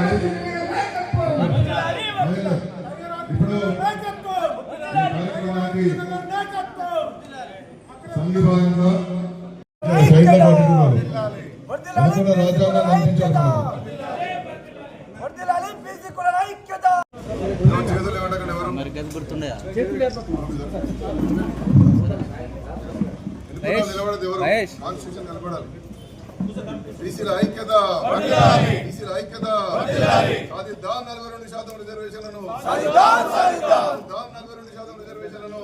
మంచిది ఇప్పుడు కార్యక్రమానికి సంఘీభాగంగా సైన్యం పట్టుకున్నారు అనుకున్న రాజ్యాంగం అందించాలనుకున్నారు చేతులు ఇవ్వడం నిలబడాలి బీసీల ఐక్యత. బీసీల ఐక్యత. సాధిద్దాం నలభై రెండు శాతం రిజర్వేషన్లను. సాధిద్దాం నలభై రెండు శాతం రిజర్వేషన్లను.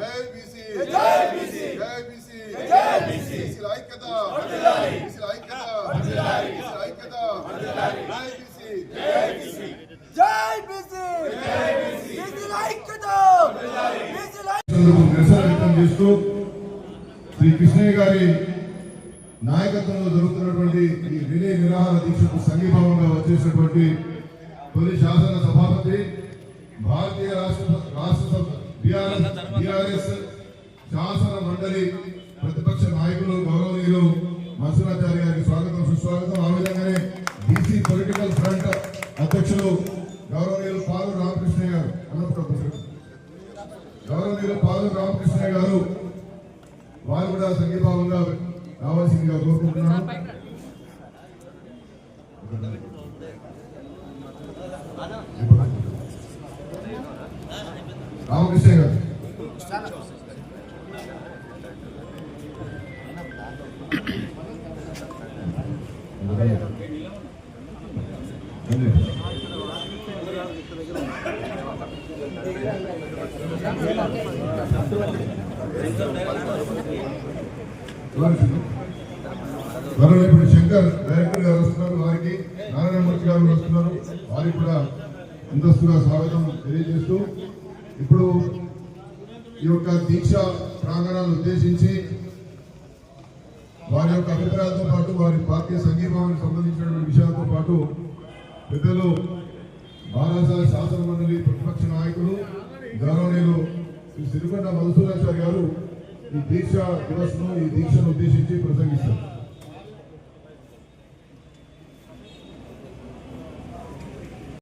జై బీసీ. జై బీసీ. జై బీసీ. జై బీసీ. బీసీల ఐక్యత. బీసీల ఐక్యత. బీసీల ఐక్యత. జై బీసీ. జై బీసీ. బీసీ. ఐక్యత. బీసీ నందుకు నిరసన వ్యక్తం చేస్తూ శ్రీ కృష్ణయ్య గారి నాయకత్వంలో జరుగుతున్నటువంటి ఈ వినయ నిరాహార దీక్షకు సంఘీభావంగా వచ్చేసినటువంటి తొలి శాసన సభాపతి భారతీయ రాష్ట్ర రాష్ట్ర బీఆర్ఎస్ శాసన మండలి ప్రతిపక్ష నాయకులు గౌరవనీయులు మన్సూరాచారి గారికి స్వాగతం సుస్వాగతం. ఆ విధంగానే బీసీ పొలిటికల్ ఫ్రంట్ అధ్యక్షులు గౌరవనీయులు పాలు రామకృష్ణయ్య గారు అన్నప్పుడు గౌరవనీయులు పాలు రామకృష్ణ గారు వారు కూడా సంఘీభావంగా రావాల్సిందిగా కోరుకుంటున్నాను. రామకృష్ణ గారు. త్వరలో ఇప్పుడు శంకర్ డైరెక్టర్ గారు వస్తున్నారు వారికి. నారాయణమూర్తి గారు వస్తున్నారు. వారికి కూడా ముందస్తుగా స్వాగతం తెలియజేస్తూ ఇప్పుడు ఈ యొక్క దీక్ష ప్రాంగణాన్ని ఉద్దేశించి వారి యొక్క అభిప్రాయాలతో పాటు వారి పార్టీ సంఘీభావానికి సంబంధించినటువంటి విషయాలతో పాటు పెద్దలు బాలాసాహి శాసన మండలి ప్రతిపక్ష నాయకులు గౌరవనీయులు శ్రీ సిరికొండ మధుసూరాచారి గారు и диша гласно и дишано дишите през агиса.